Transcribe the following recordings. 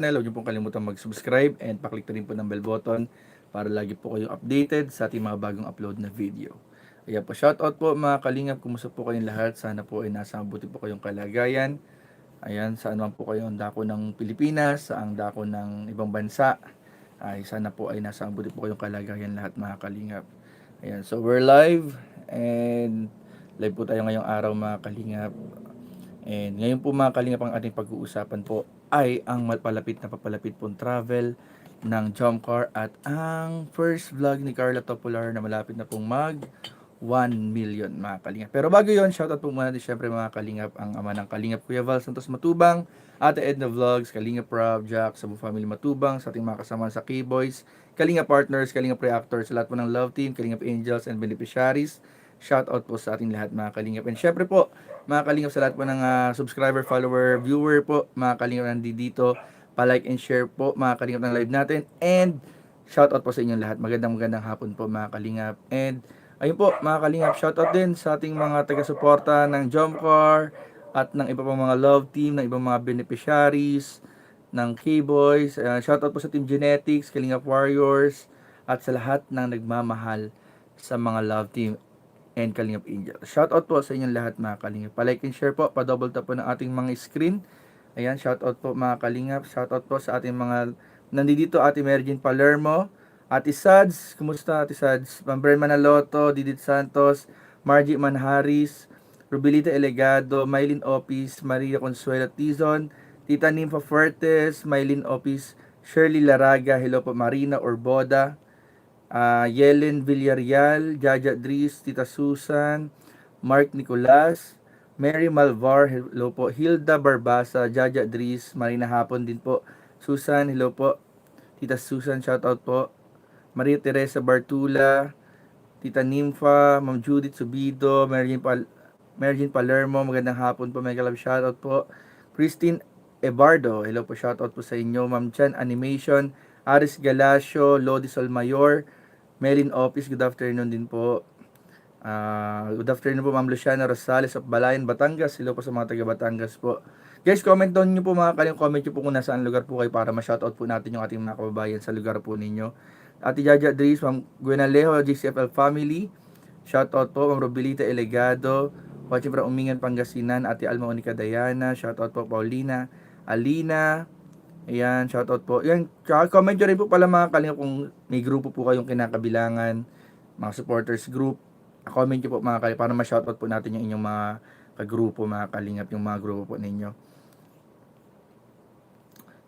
channel. Huwag niyo pong kalimutan mag-subscribe and paklik na rin po ng bell button para lagi po kayong updated sa ating mga bagong upload na video. Ayan po, shoutout po mga kalingap. Kumusta po kayong lahat? Sana po ay nasa mabuti po kayong kalagayan. Ayan, saan man po kayo dako ng Pilipinas, sa ang dako ng ibang bansa. Ay, sana po ay nasa mabuti po kayong kalagayan lahat mga kalingap. Ayan, so we're live and live po tayo ngayong araw mga kalingap. And ngayon po mga kalingap ang ating pag-uusapan po ay ang malapit na papalapit pong travel ng Jomcar at ang first vlog ni Carla Topolar na malapit na pong mag 1 million mga kalingap. Pero bago yon shoutout po muna din syempre mga kalingap ang ama ng kalingap Kuya Val Santos Matubang, Ate Edna Vlogs, Kalingap Rob, Jack, Sabu Family Matubang, sa ating mga kasama sa K-Boys, Kalingap Partners, Kalingap Reactors, sa lahat po ng Love Team, Kalingap Angels and Beneficiaries. Shoutout po sa ating lahat mga kalingap. And syempre po, mga kalingap sa lahat po ng ah, subscriber, follower, viewer po, mga kalingap na nandito, pa-like and share po mga kalingap ng live natin. And shoutout po sa inyong lahat. Magandang magandang hapon po mga kalingap. And ayun po mga kalingap, shoutout din sa ating mga taga-suporta ng Jomcar at ng iba pang mga love team, ng ibang mga beneficiaries, ng K-Boys. Uh, shoutout po sa Team Genetics, Kalingap Warriors, at sa lahat ng nagmamahal sa mga love team and Kalingap Angel. Shoutout po sa inyong lahat mga Kalingap. Pa-like and share po, pa-double tap po ng ating mga screen. Ayan, shoutout po mga Kalingap. Shoutout po sa ating mga nandito Ate Mergin Palermo, Ate Sads, kumusta Ate Sads? Pambren Manaloto, Didit Santos, Margie Manharis, Rubilita Elegado, Mylene Opis, Maria Consuelo Tizon, Tita Nympha Fuertes, Mylene Opis, Shirley Laraga, hello po Marina Orboda, ah Yelen Villarreal, Jaja Dris, Tita Susan, Mark Nicolas, Mary Malvar, hello po, Hilda Barbasa, Jaja Dris, Marina Hapon din po, Susan, hello po, Tita Susan, shout out po, Maria Teresa Bartula, Tita Nympha, Ma'am Judith Subido, Merlin, Pal Merlin Palermo, magandang hapon po, mega love shoutout po. Christine Ebardo, hello po, shoutout po sa inyo. Ma'am Chan Animation, Aris Galacio, Lodi Solmayor, Melin Office, good afternoon din po. Ah, good afternoon po Ma'am Luciana Rosales of Balayan, Batangas. Hello po sa mga taga Batangas po. Guys, comment down nyo po mga kaling comment nyo po kung nasaan lugar po kayo para ma-shoutout po natin yung ating mga kababayan sa lugar po ninyo. Ate Jaja Dries, Ma'am Guenalejo, GCFL Family. Shoutout po, Ma'am Robilita Elegado. Watching from Umingan, Pangasinan. Ate Alma Unica Diana. Shoutout po, Paulina. Alina. Ayan, shoutout po. Yan, tsaka comment nyo rin po pala mga kalinga kung may grupo po kayong kinakabilangan, mga supporters group. Comment nyo po mga kalinga para ma-shoutout po natin yung inyong mga kagrupo, mga kalingap, yung mga grupo po ninyo.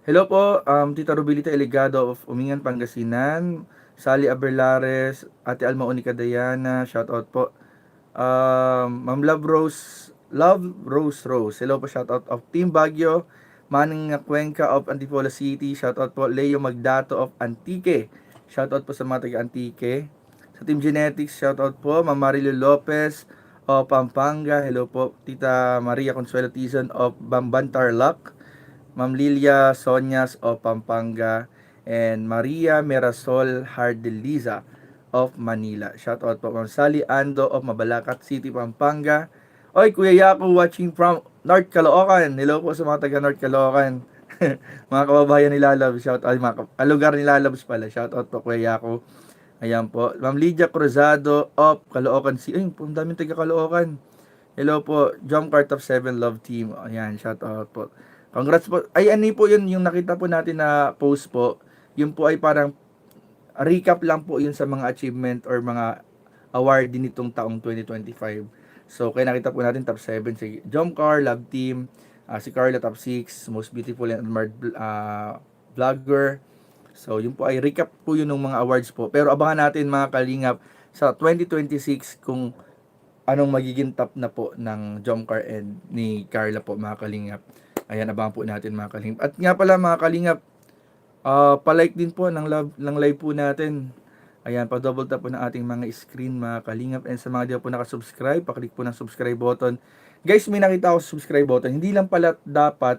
Hello po, um, Tita Rubilita Eligado of Umingan, Pangasinan. Sally Aberlares, Ate Alma Unica Diana, shoutout po. Um, Ma'am Love Rose, Love Rose Rose. Hello po, shoutout of Team Baguio. Manning Cuenca of Antipolo City, shoutout po. Leo Magdato of Antique. Shoutout po sa mga taga Antique. Sa Team Genetics, shoutout po. Ma'am Marilo Lopez of Pampanga. Hello po. Tita Maria Consuelo Tizon of Bamban Tarlac. Ma'am Lilia Sonyas of Pampanga and Maria Mirasol Hardeliza of Manila. Shout out po Ma'am Sally Ando of Mabalacat City, Pampanga. Oy, Kuya Yako watching from North Caloocan. Hello po sa mga taga North Caloocan. mga kababayan nila love, shout out mga ka- ah, nila loves pala. Shout out po Kuya Yako. Ayan po. Ma'am Lydia Cruzado of Caloocan City. Ay, ang daming taga Caloocan. Hello po, Jump Cart of 7 Love Team. Ayan, shout out po. Congrats po. Ay, ano po yun, yung nakita po natin na post po. Yun po ay parang recap lang po yun sa mga achievement or mga award din nitong taong 2025. So, kaya nakita po natin top 7 si Jomcar, Love Team, ah, si Carla top 6, Most Beautiful and Admired ah, Vlogger. So, yun po ay recap po yun ng mga awards po. Pero abangan natin mga kalingap sa 2026 kung anong magiging top na po ng Jomcar and ni Carla po mga kalingap. Ayan, abangan po natin mga kalingap. At nga pala mga kalingap, ah palike din po ng, love, ng live po natin. Ayan, pa-double tap po ng ating mga screen mga kalingap. And sa mga di po nakasubscribe, paklik po ng subscribe button. Guys, may nakita ako subscribe button. Hindi lang pala dapat,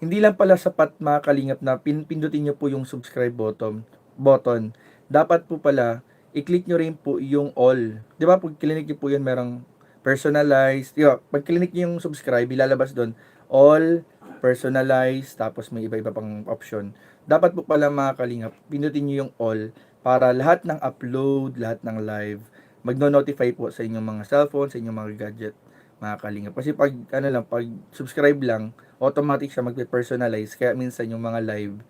hindi lang pala sapat mga kalingap na pin, pindutin nyo po yung subscribe button. button. Dapat po pala, i-click nyo rin po yung all. Di ba, pag clinic nyo po yun, merong personalized. Di ba, pag clinic nyo yung subscribe, ilalabas doon, all, personalize, tapos may iba-iba pang option. Dapat po pala mga kalingap, pinutin nyo yung all para lahat ng upload, lahat ng live, magno-notify po sa inyong mga cellphone, sa inyong mga gadget, mga kalingap. Kasi pag, ano lang, pag subscribe lang, automatic siya magpe-personalize. Kaya minsan yung mga live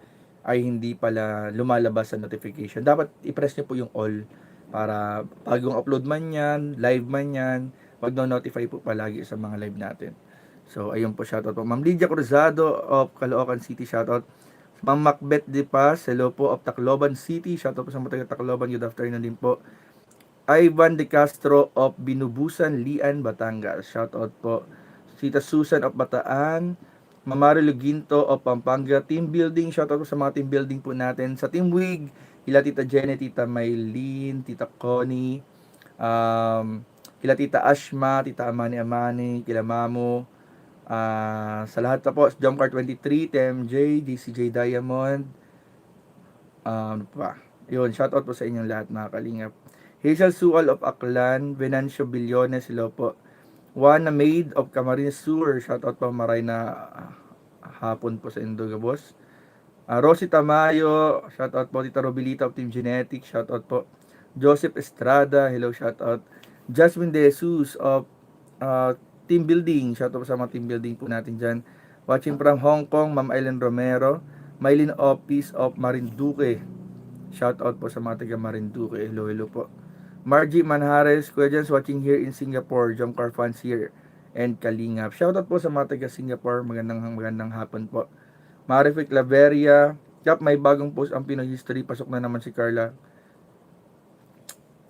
ay hindi pala lumalabas sa notification. Dapat i-press nyo po yung all para bagong upload man yan, live man yan, magno-notify po palagi sa mga live natin. So, ayun po, shoutout po. Ma'am Lydia Cruzado of Caloocan City, shoutout. Ma'am Macbeth De Paz, hello po, of Tacloban City, shoutout po sa mga taga Tacloban, good afternoon din po. Ivan De Castro of Binubusan, Lian, Batangas, shoutout po. Sita Susan of Bataan, Mamaro Luginto of Pampanga, team building, shoutout po sa mga team building po natin. Sa Team Wig, ila Tita Jenny, Tita Maylene, Tita Connie, um, kila Tita Ashma, Tita Amani Amani, kila Mamo, Ah, sa lahat na po, Jumcar 23, TMJ, DCJ Diamond, um, pa, yun, shoutout po sa inyong lahat mga kalingap. Hazel Sual of Aklan, Venancio Billones, hello po. Juana Maid of Camarines Sur, shoutout po maray na ah, hapon po sa Indoga Boss. Ah, Rosie Tamayo, shoutout po Tita Robilita of Team Genetics, shoutout po. Joseph Estrada, hello, shoutout. Jasmine De Jesus of uh, team building. Shout out sa mga team building po natin dyan. Watching from Hong Kong, Ma'am Aileen Romero. Mylene Office of Marinduque. Shout out po sa mga taga Marinduque. Hello, hello po. Margie Manhares, Kuya watching here in Singapore. Jomcar fans here. And Kalingap. Shout out po sa mga taga Singapore. Magandang magandang hapon po. Marific Laveria. Kap, may bagong post ang Pinoy History. Pasok na naman si Carla.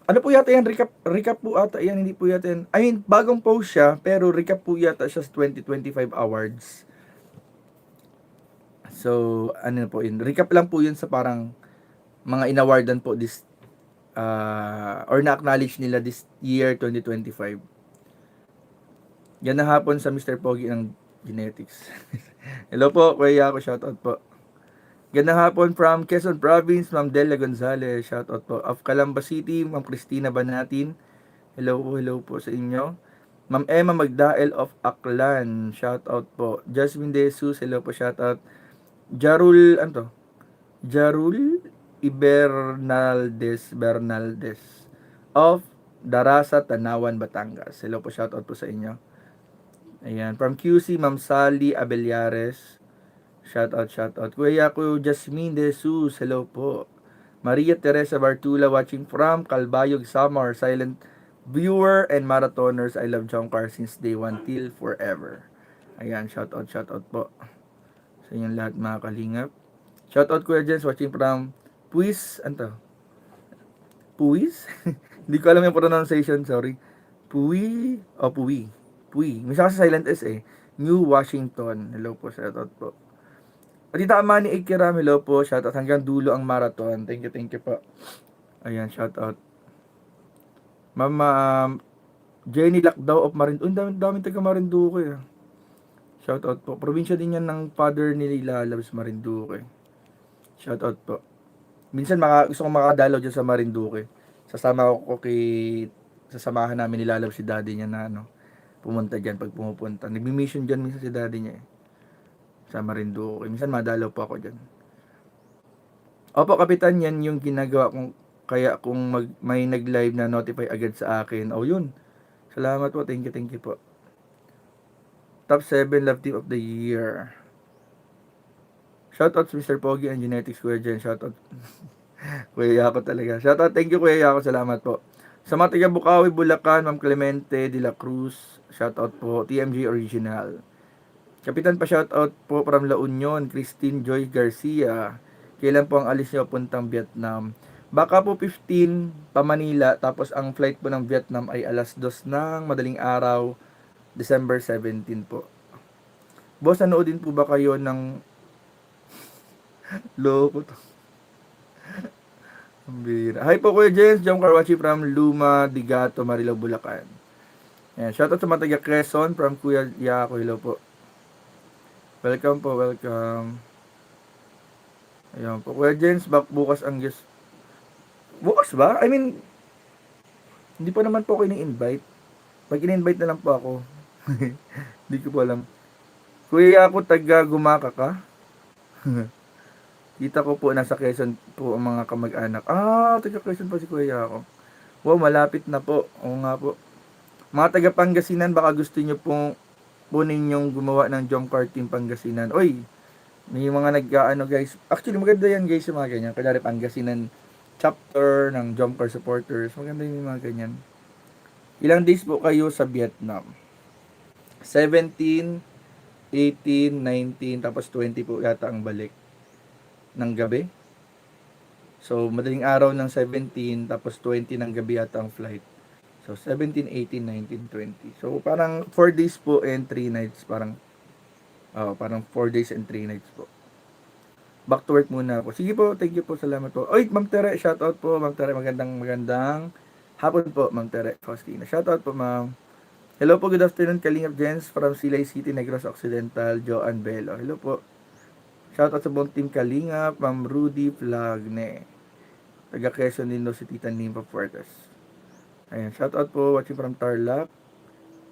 Ano po yata yan? Recap, recap po ata yan. Hindi po yata yan. I mean, bagong post siya. Pero recap po yata siya sa 2025 awards. So, ano po yun? Recap lang po yun sa parang mga inawardan po this uh, or na-acknowledge nila this year 2025. Yan na hapon sa Mr. Pogi ng Genetics. Hello po, Kuya Yako, shoutout po. Gandang hapon from Quezon Province, Ma'am Delia Gonzalez. Shout out po. Of Calamba City, Ma'am Christina Banatin. Hello po, hello po sa inyo. Ma'am Emma Magdael of Aklan. Shout out po. Jasmine De Jesus, hello po, shout out. Jarul, ano to? Jarul Ibernaldes, Bernaldes of Darasa, Tanawan, Batangas. Hello po, shout out po sa inyo. Ayan. From QC, Ma'am Sally Abellares. Shout out, shout out. Kuya ko Jasmine De Jesus, hello po. Maria Teresa Bartula watching from Calbayog, Samar. Silent viewer and marathoners. I love John Carr since day one till forever. Ayan, shout out, shout out po. Sa inyong lahat mga kalingap. Shout out Kuya Jens watching from Puis, ano to? Puis? Hindi ko alam yung pronunciation, sorry. Pui, o oh, Pui. Pui. Misa kasi silent S eh. New Washington. Hello po, shout out po. Tita Amani Ikiram, hello po. Shoutout hanggang dulo ang marathon. Thank you, thank you po. Ayan, shoutout. Mama um, Jenny Lakdaw of Marin... Oh, dami, dami taga Marinduque. Ah. Shoutout po. Probinsya din yan ng father ni Lila Labs Marinduque. Shoutout po. Minsan maka, gusto kong makadalaw dyan sa Marinduque. Sasama ko kay... Sasamahan namin nilalab si daddy niya na ano, pumunta dyan pag pumupunta. Nagmi-mission dyan minsan si daddy niya eh sa Marinduque. Minsan madalaw po ako dyan. Opo, kapitan, yan yung ginagawa kong kaya kung mag, may nag-live na notify agad sa akin. Oh, yun. Salamat po. Thank you, thank you po. Top 7 love team of the year. Shoutout to Mr. Pogi and Genetics Kuya Jen. Shoutout. Kuya Yako talaga. Shoutout. Thank you Kuya Yako. Salamat po. Sa mga taga Bukawi, Bulacan, Ma'am Clemente de la Cruz. Shoutout po. TMG Original. Kapitan pa shoutout po from La Union, Christine Joy Garcia. Kailan po ang alis niyo puntang Vietnam? Baka po 15 pa Manila, tapos ang flight po ng Vietnam ay alas 2 ng madaling araw, December 17 po. Boss, nanood din po ba kayo ng loko to? Ang bira. Hi po Kuya James, Jom Karwachi from Luma, Digato, Marilao, Bulacan. Ayan, shoutout sa mga taga Quezon from Kuya Yako, hello po. Welcome po, welcome. Ayan po. Kuya Jens, bak bukas ang guest. Bukas ba? I mean, hindi pa naman po ako ini-invite. Pag in-invite na lang po ako. Hindi ko po alam. Kuya ako taga gumaka ka. Kita ko po nasa Quezon po ang mga kamag-anak. Ah, taga Quezon pa si kuya ako. Wow, malapit na po. Oo nga po. Mga taga Pangasinan, baka gusto nyo pong punin yung gumawa ng jump car team Pangasinan. Oy, may mga nag ano guys. Actually, maganda yan guys yung mga ganyan. Kaya Pangasinan chapter ng jump car supporters. Maganda yung mga ganyan. Ilang days po kayo sa Vietnam? 17, 18, 19, tapos 20 po yata ang balik ng gabi. So, madaling araw ng 17, tapos 20 ng gabi yata ang flight. So, 17, 18, 19, 20. So, parang 4 days po and 3 nights. Parang, oh, parang 4 days and 3 nights po. Back to work muna ako. Sige po, thank you po, salamat po. Oy, Ma'am Tere, shout out po, Ma'am Tere, magandang, magandang hapon po, Ma'am Tere Faustina. Shout out po, Ma'am. Hello po, good afternoon, Kalingap Jens from Silay City, Negros Occidental, Joan Belo. Hello po. Shout out sa buong team Kalingap, Ma'am Rudy Flagne. Taga Quezon din daw si Tita Nimpa Fuertes. Ayan, shout out po, watching from Tarlac.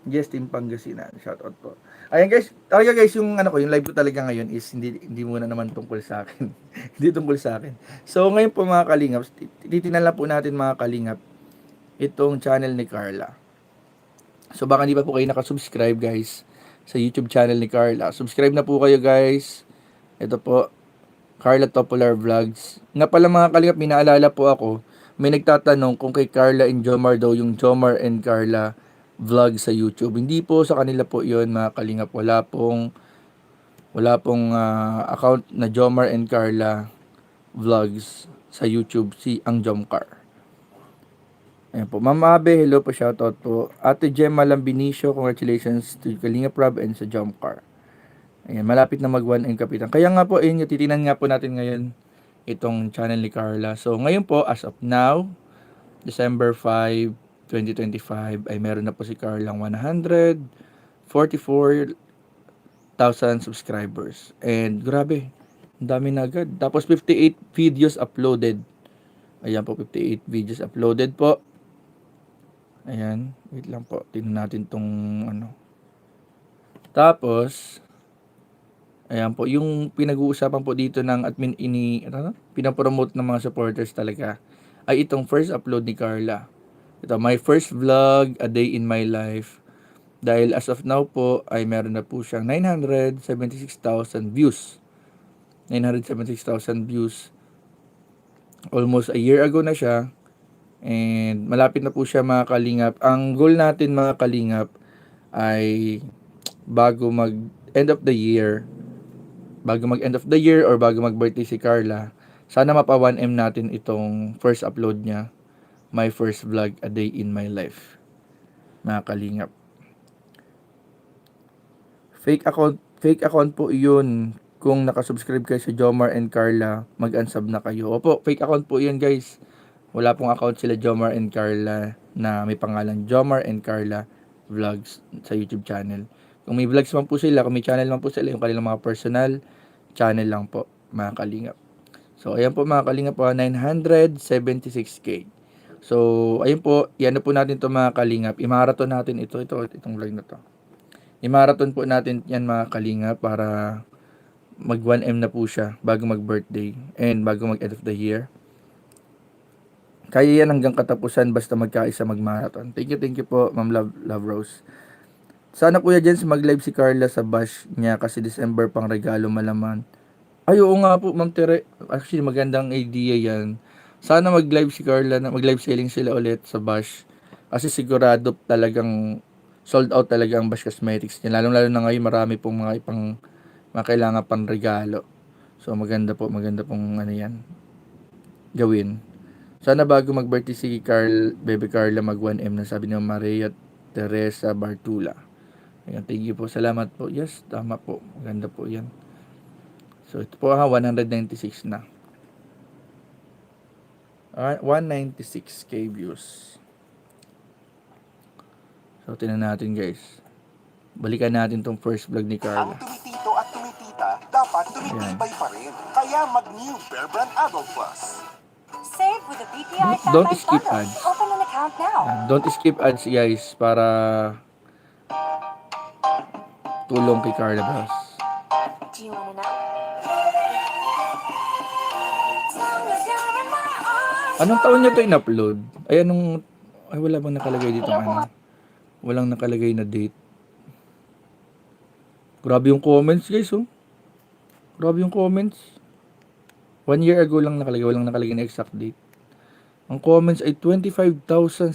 Yes, Team Pangasinan. Shout out po. Ayan guys, talaga guys, yung ano ko, yung live ko talaga ngayon is hindi hindi muna naman tungkol sa akin. hindi tungkol sa akin. So ngayon po mga kalingap, titinan lang po natin mga kalingap itong channel ni Carla. So baka hindi pa po kayo nakasubscribe guys sa YouTube channel ni Carla. Subscribe na po kayo guys. Ito po, Carla Topolar Vlogs. Nga pala mga kalingap, minaalala po ako, may nagtatanong kung kay Carla and Jomar daw yung Jomar and Carla vlog sa YouTube. Hindi po sa kanila po 'yon mga kalingap. Wala pong wala pong ah, account na Jomar and Carla vlogs sa YouTube si ang Jomcar. Ayan po. Ma'am Abe, hello po, shoutout po. Ate Gemma Lambinicio, congratulations to Kalinga Prab and sa Jomcar. Ayan, malapit na mag 1 kapitan. Kaya nga po, ayun, titinan nga po natin ngayon itong channel ni Carla. So, ngayon po, as of now, December 5, 2025, ay meron na po si Carla 144,000 subscribers. And grabe, ang dami na agad. Tapos 58 videos uploaded. Ayan po, 58 videos uploaded po. Ayan, wait lang po. Tingnan natin tong ano. Tapos, ayan po, yung pinag-uusapan po dito ng admin ini, ano, pinapromote ng mga supporters talaga, ay itong first upload ni Carla. Ito, my first vlog, a day in my life. Dahil as of now po, ay meron na po siyang 976,000 views. 976,000 views. Almost a year ago na siya. And malapit na po siya mga kalingap. Ang goal natin mga kalingap ay bago mag end of the year, bago mag end of the year or bago mag birthday si Carla, sana mapa 1M natin itong first upload niya, my first vlog, a day in my life. Mga kalingap. Fake account, fake account po yun. Kung nakasubscribe kayo sa Jomar and Carla, mag-unsub na kayo. Opo, fake account po yun guys. Wala pong account sila Jomar and Carla na may pangalan Jomar and Carla Vlogs sa YouTube channel. Kung may vlogs man po sila, kung may channel man po sila, yung kanilang mga personal channel lang po, mga kalingap. So, ayan po mga kalingap po, 976k. So, ayun po, yan na po natin to mga kalingap. I-marathon natin ito, ito, itong vlog na to. I-marathon po natin yan mga kalingap para mag 1M na po siya bago mag birthday and bago mag end of the year. Kaya yan hanggang katapusan basta magkaisa mag-marathon. Thank you, thank you po, Ma'am Love, Love Rose. Sana Kuya Jens mag-live si Carla sa bash niya kasi December pang regalo malaman. Ay, oo nga po, Ma'am Tere. Actually, magandang idea yan. Sana mag-live si Carla, na mag-live selling sila ulit sa bash. Kasi sigurado talagang sold out talaga ang bash cosmetics niya. Lalong-lalo na ngayon, marami pong mga ipang mga kailangan pang regalo. So, maganda po, maganda pong ano yan, gawin. Sana bago mag-birthday si Carl, Bebe Carla mag 1M na sabi ni Maria Teresa Bartula. Ayan, thank you po. Salamat po. Yes, tama po. Maganda po yan. So, ito po ha, 196 na. Ah, 196k views. So, tinan natin guys. Balikan natin tong first vlog ni Ang Carla. tumitito at tumitita, dapat tumitibay pa rin. Kaya mag-new Bear Brand Adult Plus. Save with a BPI Don't skip ads. Open an account now. Don't skip ads guys para tulong kay Carla Bros. Do you know? Anong taon niya to in-upload? Ay, anong... Ay, wala bang nakalagay dito ano? Walang nakalagay na date. Grabe yung comments, guys, oh. Grabe yung comments. One year ago lang nakalagay. Walang nakalagay na exact date. Ang comments ay 25,674.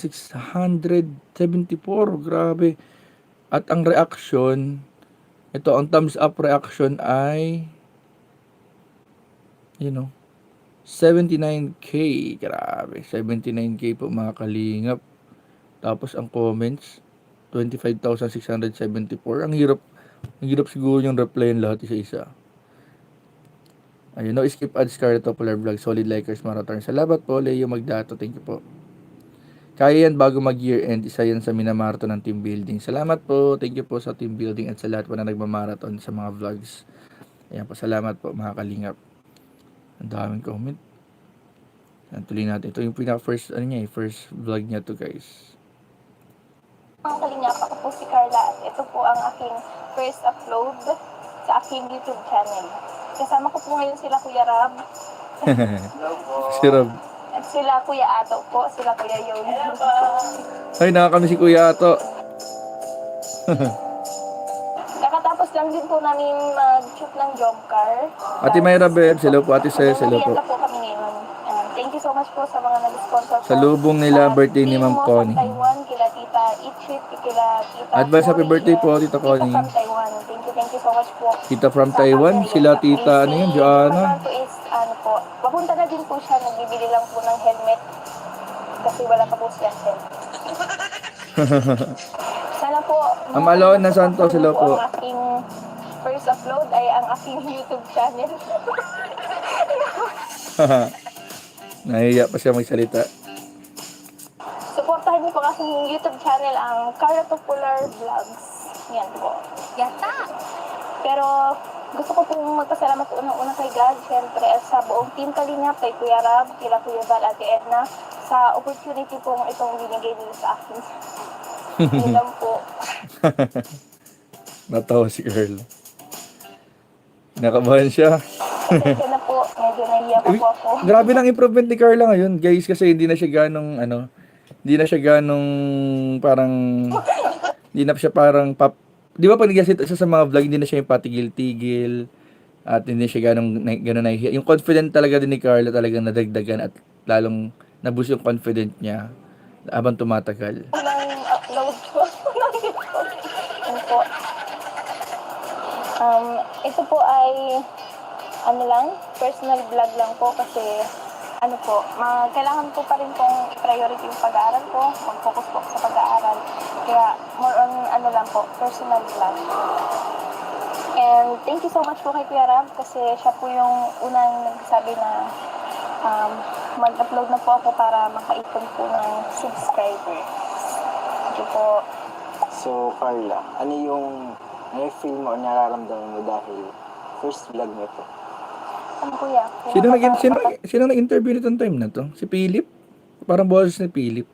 Grabe. At ang reaction, ito, ang thumbs up reaction ay, you know, 79k. Grabe. 79k po mga kalingap. Tapos ang comments, 25,674. Ang hirap. Ang hirap siguro yung replyan lahat isa-isa. Ayun, no, skip ads Scarlett Popular Vlog, Solid Likers Marathon. Salamat po, Leo Magdato. Thank you po. Kaya yan bago mag year end, isa yan sa minamarathon ng team building. Salamat po, thank you po sa team building at sa lahat po na nagmamarathon sa mga vlogs. Ayan po, salamat po mga kalingap. Ang daming comment. Yan, tuloy natin. Ito yung pinaka first, ano niya eh, first vlog niya to guys. Mga kalingap, ako po si Carla at ito po ang aking first upload sa aking YouTube channel. Kasama ko po ngayon sila Kuya Rab Si Rob. At sila Kuya Ato po, sila Kuya Yon. Ay, nakakami si Kuya Ato. Kakatapos lang din po namin mag-shoot ng job car. Ate Mayra Beb, hello po. Ate Ses, hello po. Po kami ngayon. Thank you so much po sa mga nag-sponsor po. Sa lubong nila, birthday ni Ma'am Connie. Taiwan, kila Tita Ichit, kila Tita Advance happy birthday po, Tita Connie. from Taiwan. Thank you, thank you so much po. Tita from Taiwan, sila tita, ano yun, Joanna. Po, papunta na din po siya, nagbibili lang po ng helmet. Kasi wala pa po siya helmet. Sana po, Ma'am Alona Santos, hello po. Ang aking first upload ay ang aking YouTube channel. Nahiya pa siya magsalita. Supportahan niyo po ang aking YouTube channel, ang Cara Popular Vlogs. Yan po. Yatta! Pero gusto ko pong magpasalamat unang-una kay God, syempre, at sa buong team Kalingap, kay Kuya Rab, kila Kuya Val, Ate Edna, sa opportunity pong itong binigay nila sa akin. Yun lang po. Natawa si Earl. Nakabahan siya. Pasensya na po, medyo nahiya pa po ako. Grabe ng improvement ni Carla ngayon, guys, kasi hindi na siya ganong, ano, hindi na siya ganong parang, hindi na siya parang pap, di ba pag nag-sit siya sa mga vlog, hindi na siya yung patigil-tigil, at hindi siya ganong, ganong nahihiya. Yung confident talaga din ni Carla talagang nadagdagan at lalong naboost yung confident niya habang tumatagal. Po. Um, ito po ay ano lang, personal vlog lang po kasi ano po, ma kailangan po pa rin pong priority yung pag-aaral ko, mag-focus po sa pag-aaral. Kaya more on ano lang po, personal vlog. And thank you so much po kay Kuya Ram kasi siya po yung unang nagsabi na um, mag-upload na po ako para makaipon po ng subscribers. Thank you po. So, Carla, ano yung na-feel mo o nararamdaman mo dahil first vlog mo to? Ano kuya? Sino nag sino, sino nag-interview nitong time na to? Si Philip? Parang boses ni Philip.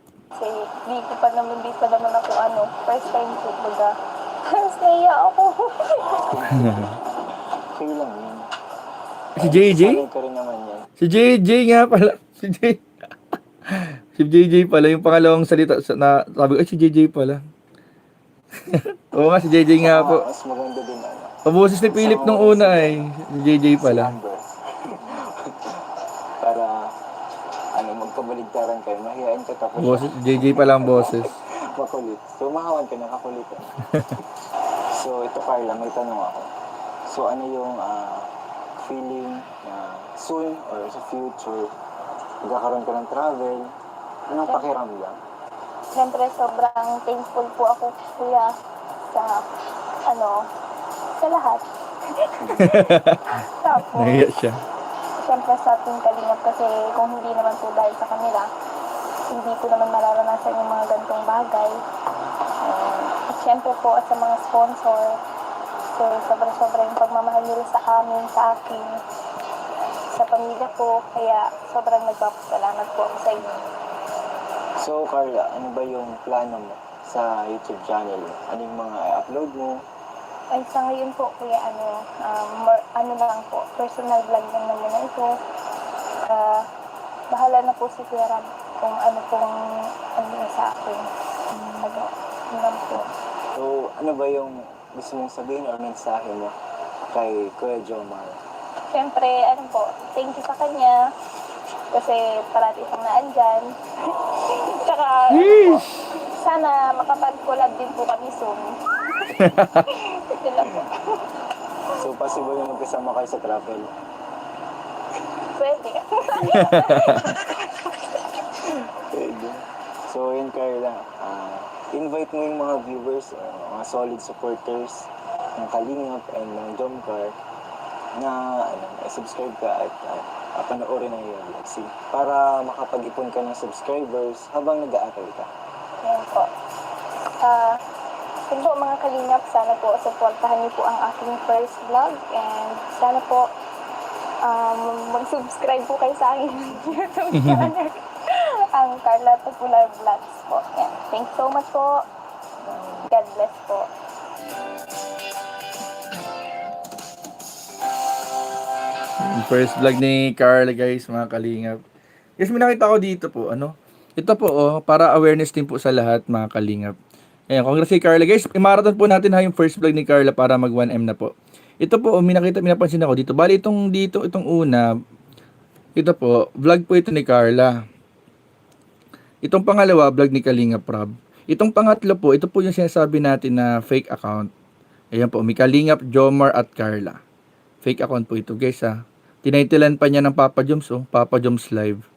Di ko pa naman, di pa naman ako ano, first time po baga. Naya ako. Okay lang yun. Si JJ? Sanay ko rin naman yan. Si JJ nga pala. Si JJ. si JJ pala yung pangalawang salita sa- na sabi ko, ay si JJ pala. Oo nga, si JJ nga po. Mas maganda din ano. Paboses ni Philip nung una eh. Si JJ pala. Si Amber. Para ano, kayo. Mahihain ka tapos Boses, JJ pala ang boses. makulit. So, mahawan ka na kakulitan. so, ito Carla, may tanong ako. So, ano yung ah, feeling na soon or sa future, magkakaroon ka ng travel, anong pakiramdam? Siyempre, sobrang thankful po ako, kuya, sa, ano, sa lahat. Tapos, Nahiya siya. siyempre sa ating kalingap kasi kung hindi naman po dahil sa kanila, hindi ko naman mararanasan yung mga gantong bagay. Um, at siyempre po sa mga sponsor, so sobrang-sobrang yung pagmamahal nila sa amin, sa akin, sa pamilya ko, kaya sobrang nagpapasalamat po ako sa inyo. So, Carla, ano ba yung plano mo sa YouTube channel mo? Ano yung mga i-upload mo? Ay, sa ngayon po, kuya, ano, um, more, ano lang po, personal vlog lang naman na ito. Ah, bahala na po si Kuya Rab kung ano pong ano sa akin. Ano, lang po. So, ano ba yung gusto mong sabihin or mensahe mo kay Kuya Jomar? Siyempre, ano po, thank you sa kanya. Kasi parati siyang naandyan. Tsaka, ano po, sana makapag-collab din po kami soon. Yun lang po. So, possible yung magkasama kayo sa travel? Pwede. Pwede. So, yun Carla, ah, invite mo yung mga viewers, ah, mga solid supporters ng Kalingap and ng Jomcar na ano, subscribe ka at uh, panoorin ang iyong vlogs para makapag-ipon ka ng subscribers habang nag-aaral ka. Yan po. Ah, yun po mga kalingap, sana po supportahan niyo po ang aking first vlog and sana po um, mag-subscribe po kayo sa aking YouTube channel. ang Carla Popular Vlogs po. Yan. Thanks so much po. God bless po. First vlog ni Carla guys, mga kalingap. Guys, may nakita ko dito po, ano? Ito po, oh, para awareness din po sa lahat, mga kalingap. Ayan, congrats kay Carla. Guys, i-marathon po natin ha yung first vlog ni Carla para mag 1M na po. Ito po, oh, may nakita, minapansin ako dito. Bali, itong dito, itong una, ito po, vlog po ito ni Carla. Itong pangalawa, vlog ni Kalinga Prab. Itong pangatlo po, ito po yung sinasabi natin na fake account. Ayan po, may Kalingap, Jomar at Carla. Fake account po ito, guys ha. Tinaitilan pa niya ng Papa Joms, oh, Papa Joms Live.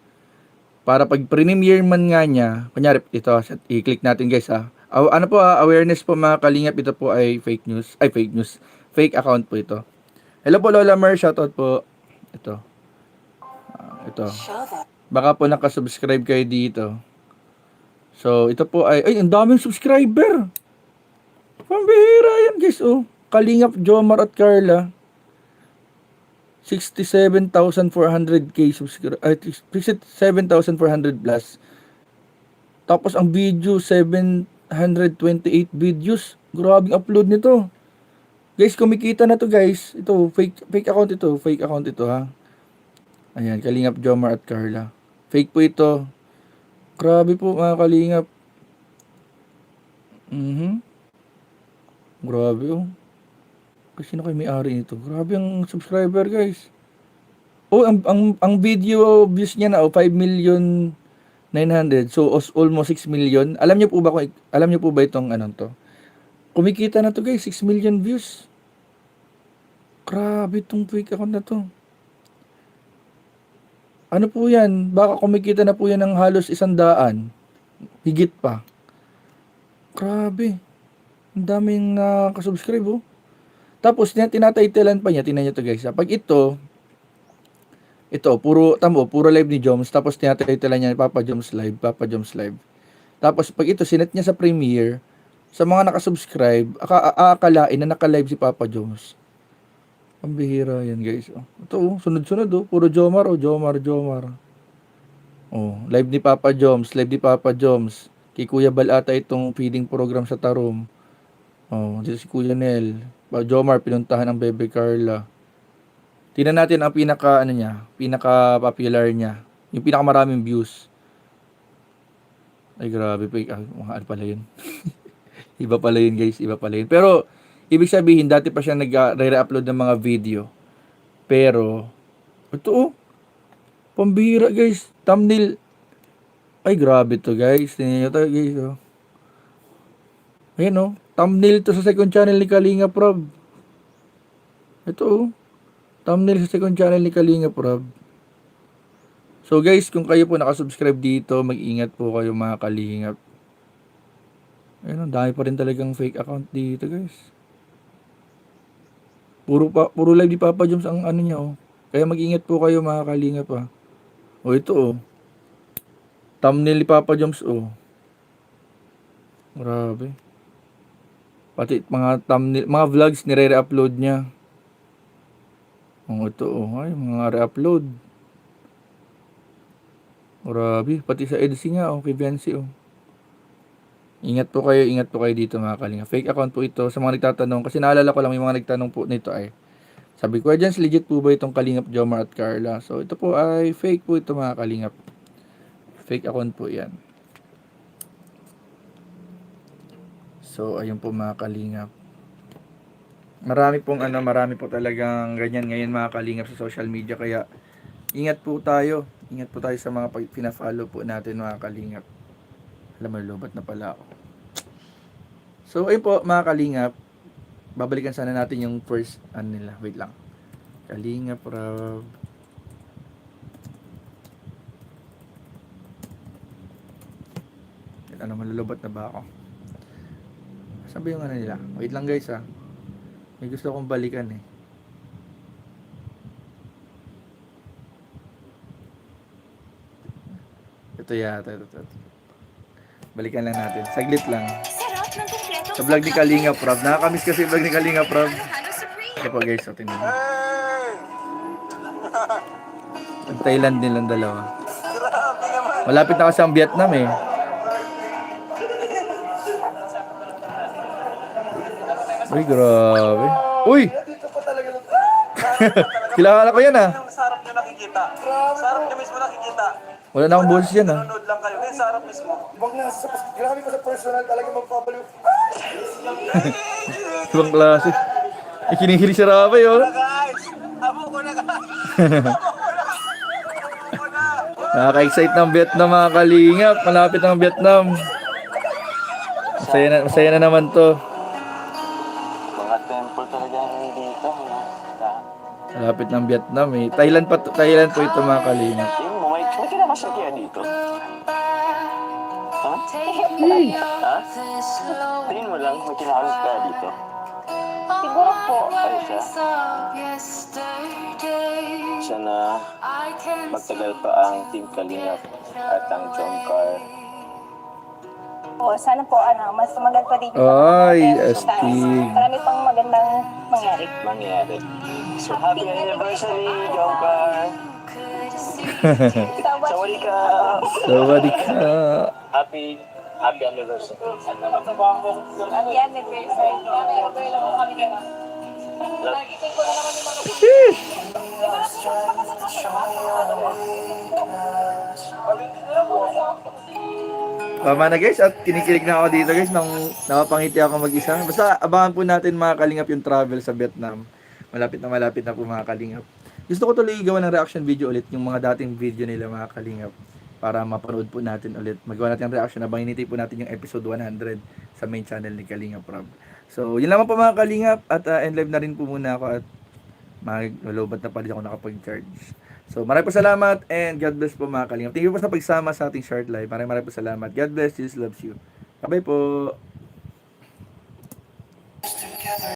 Para pag premiere man nga niya, kunyari, ito, i-click natin guys ha. Aw- ano po ha, awareness po mga kalingap, ito po ay fake news, ay fake news, fake account po ito. Hello po Lola Mer, shoutout po. Ito. Ah, ito. Baka po nakasubscribe kayo dito. So, ito po ay, ay, ang daming subscriber. Pambihira yan guys, oh. Kalingap, Jomar at Carla. 67,400k subscribe ay 67,400 plus. Tapos ang video 728 videos. Grabing upload nito. Guys, kumikita na to guys. Ito fake fake account ito, fake account ito ha. Ayan, Kalingap Jomar at Carla. Fake po ito. Grabe po mga Kalingap. Mhm. Grabe oh. Kasi sino kayo may-ari nito? Grabe ang subscriber, guys. Oh, ang, ang, ang video views niya na, oh, 5 million 900. So, os- almost 6 million. Alam niyo po ba kung, alam niyo po ba itong anong to? Kumikita na to, guys. 6 million views. Grabe itong fake account na to. Ano po yan? Baka kumikita na po yan ng halos isang daan. Higit pa. Grabe. Ang daming nakasubscribe, oh. Tapos, tina- tinatitlean pa niya. Tingnan niyo to guys. ha. Pag ito, ito, puro, tamo, puro live ni Joms. Tapos, tinatitlean niya ni Papa Joms live, Papa Joms live. Tapos, pag ito, sinet niya sa premiere, sa mga nakasubscribe, aka, aakalain na naka-live si Papa Joms. Ang bihira yan, guys. Oh. Ito, oh, sunod-sunod, oh. Puro Jomar, oh. Jomar, Jomar. Oh, live ni Papa Joms, live ni Papa Joms. Kay Kuya Bal ata itong feeding program sa Tarom. Oh, dito si Kuya Nel. Ba, Jomar, pinuntahan ng Bebe Carla. Tingnan natin ang pinaka, ano niya, pinaka popular niya. Yung pinaka maraming views. Ay, grabe pa. Ah, mga ano pala yun. iba pala yun, guys. Iba pala yun. Pero, ibig sabihin, dati pa siya nag-re-upload ng mga video. Pero, ito oh. Pambihira, guys. Thumbnail. Ay, grabe to, guys. Tingnan nyo to, guys. Oh. Ayan oh. Thumbnail to sa second channel ni Kalinga Prob. Ito oh. Thumbnail sa second channel ni Kalinga Prob. So guys, kung kayo po nakasubscribe dito, mag-ingat po kayo mga kalingap. Ayun, ang dami pa rin talagang fake account dito guys. Puro, pa, puro live di Papa Joms ang ano niya oh. Kaya mag-ingat po kayo mga kalingap ah. Oh ito oh. Thumbnail ni Papa Joms oh. Grabe. Pati mga thumbnail, mga vlogs nire-upload niya. Oh, ito oh, ay mga re-upload. Grabe, pati sa EDC nga oh, kay Viancy oh. Ingat po kayo, ingat po kayo dito mga kalinga. Fake account po ito. Sa mga nagtatanong, kasi naalala ko lang yung mga nagtanong po nito ay, sabi ko, dyan, legit po ba itong Kalingap Jomar at Carla? So, ito po ay fake po ito mga kalingap. Fake account po yan. So, ayun po mga kalingap. Marami pong ano, marami po talagang ganyan ngayon mga kalingap sa social media. Kaya, ingat po tayo. Ingat po tayo sa mga pag- pina-follow po natin mga kalingap. Alam mo, lobat na pala ako. So, ayun po mga kalingap. Babalikan sana natin yung first, ano nila. Wait lang. Kalingap, Rob. Ano, malulubat na ba ako? Saan ba yung ano nila? Wait lang guys ah. May gusto akong balikan eh. Ito yata. Ito, ito, ito. Balikan lang natin. Saglit lang. Sa vlog ni Kalinga Prab. Nakakamiss kasi yung vlog ni Kalinga Prab. Ito po guys. So, tingnan mo. Hey! Nag-Thailand nilang dalawa. Grabe naman. Malapit na kasi ang Vietnam eh. Uy, grabe. Uy! Kilala ko yan ah. Sarap nyo nakikita. Sarap nyo mismo nakikita. Wala na akong boses yan ah. Nanonood lang kayo. Yung sarap mismo. Wag na, sa, grabe ko sa personal talaga magpapaliw. Ibang klase. Eh, kinihilig si oh. Guys! Abo ko na! Nakaka-excite ng Vietnam mga kalingap. Malapit ng Vietnam. Masaya na, masaya na naman to. Mga temple talaga dito. Malapit ng Vietnam eh. Thailand pa Thailand po ito mga kalingap. Po, Ay siya. Sana magtagal pa ang Team Kalingap at ang Jomcar. po, sana po, ano, mas tumagal pa din Ay, astig. Marami pang magandang mangyari. Mangyari. So, happy anniversary, Jomcar! Sa Sawali ka! Sawadee ka. Happy, happy anniversary. Happy anniversary. Tama na guys, at kinikilig na ako dito guys nang nakapangiti ako mag-isa. Basta abangan po natin mga kalingap yung travel sa Vietnam. Malapit na malapit na po mga kalingap. Gusto ko tuloy gawa ng reaction video ulit yung mga dating video nila mga kalingap para mapanood po natin ulit. Magawa natin ang reaction habang hinintay po natin yung episode 100 sa main channel ni Kalingap Rob. So, yun lamang po mga kalingap at ah, uh, end live na rin po muna ako at maglulubat na pa rin ako nakapag-charge. So, maraming po salamat and God bless po mga kalingap. Thank you po sa pagsama sa ating short live. Maraming maraming po salamat. God bless. Jesus loves you. Bye-bye po.